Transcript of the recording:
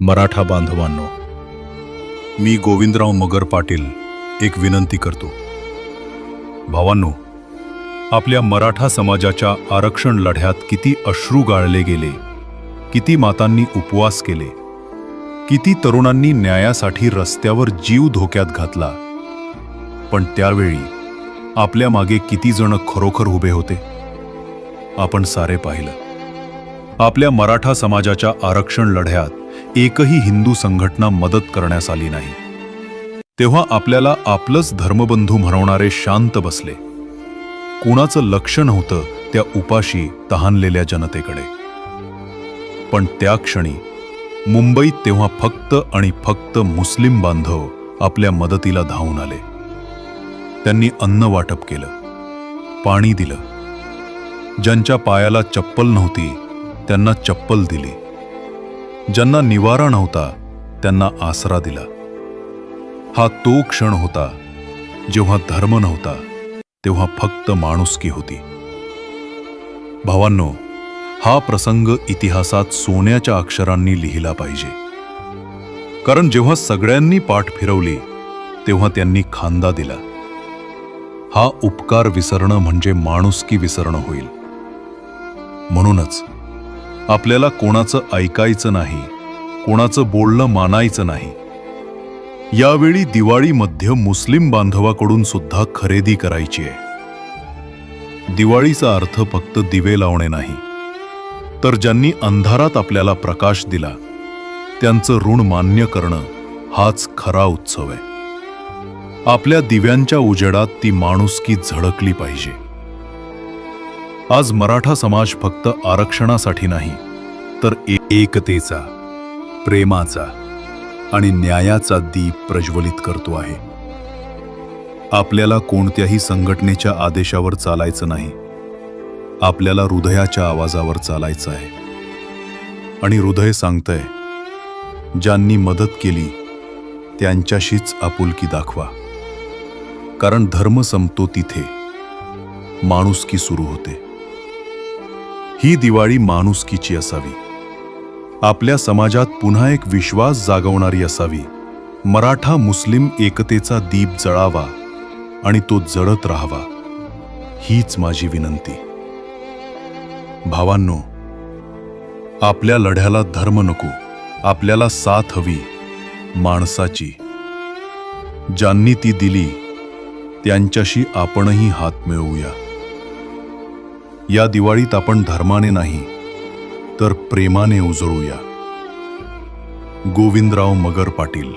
मराठा बांधवांनो मी गोविंदराव मगर पाटील एक विनंती करतो. भावांनो आपल्या मराठा समाजाच्या आरक्षण लढ्यात किती अश्रू गाळले गेले किती मातांनी उपवास केले किती तरुणांनी न्यायासाठी रस्त्यावर जीव धोक्यात घातला पण त्यावेळी आपल्या मागे किती जण खरोखर उभे होते? आपण सारे पाहिलं. आपल्या मराठा समाजाच्या आरक्षण लढ्यात एकही हिंदू संघटना मदत करण्यास आली नाही. तेव्हा आपल्याला आपलंच धर्मबंधू म्हणवणारे शांत बसले. कुणाचं लक्ष नव्हतं त्या उपाशी तहानलेल्या जनतेकडे. पण त्या क्षणी मुंबईत तेव्हा फक्त आणि फक्त मुस्लिम बांधव आपल्या मदतीला धावून आले. त्यांनी अन्न वाटप केलं. पाणी दिलं. ज्यांच्या पायाला चप्पल नव्हती त्यांना चप्पल दिली. ज्यांना निवारा नव्हता त्यांना आसरा दिला. हा तो क्षण होता जेव्हा धर्म नव्हता तेव्हा फक्त माणुसकी होती. भावांनो हा प्रसंग इतिहासात सोन्याच्या अक्षरांनी लिहिला पाहिजे. कारण जेव्हा सगळ्यांनी पाठ फिरवली तेव्हा त्यांनी खांदा दिला. हा उपकार विसरणं म्हणजे माणुसकी विसरणं होईल. म्हणूनच आपल्याला कोणाचं ऐकायचं नाही कोणाचं बोलणं मानायचं नाही. यावेळी दिवाळीमध्ये मुस्लिम बांधवाकडून सुद्धा खरेदी करायची आहे. दिवाळीचा अर्थ फक्त दिवे लावणे नाही. तर ज्यांनी अंधारात आपल्याला प्रकाश दिला त्यांचं ऋण मान्य करणं हाच खरा उत्सव आहे. आपल्या दिव्यांच्या उजेडात ती माणुसकी झळकली पाहिजे. आज मराठा समाज फक्त आरक्षणासाठी नाही तर एकतेचा प्रेमाचा आणि न्यायाचा दीप प्रज्वलित करतो आहे. आपल्याला कोणत्याही संघटनेच्या आदेशावर चालायचं नाही. आपल्याला हृदयाच्या आवाजावर चालायचं आहे. आणि हृदय सांगतंय ज्यांनी मदत केली त्यांच्याशीच आपुलकी दाखवा. कारण धर्म संपतो तिथे माणुसकी सुरू होते. ही दिवाळी माणुसकीची असावी. आपल्या समाजात पुन्हा एक विश्वास जागवणारी असावी. मराठा मुस्लिम एकतेचा दीप जळावा आणि तो जळत राहावा. हीच माझी विनंती. भावांनो आपल्या लढ्याला धर्म नको आपल्याला साथ हवी माणसाची. ज्यांनी ती दिली त्यांच्याशी आपणही हात मिळवूया. या दिवाळीत आपण धर्माने नाही तर प्रेमाने उजळूया. गोविंदराव मगर पाटील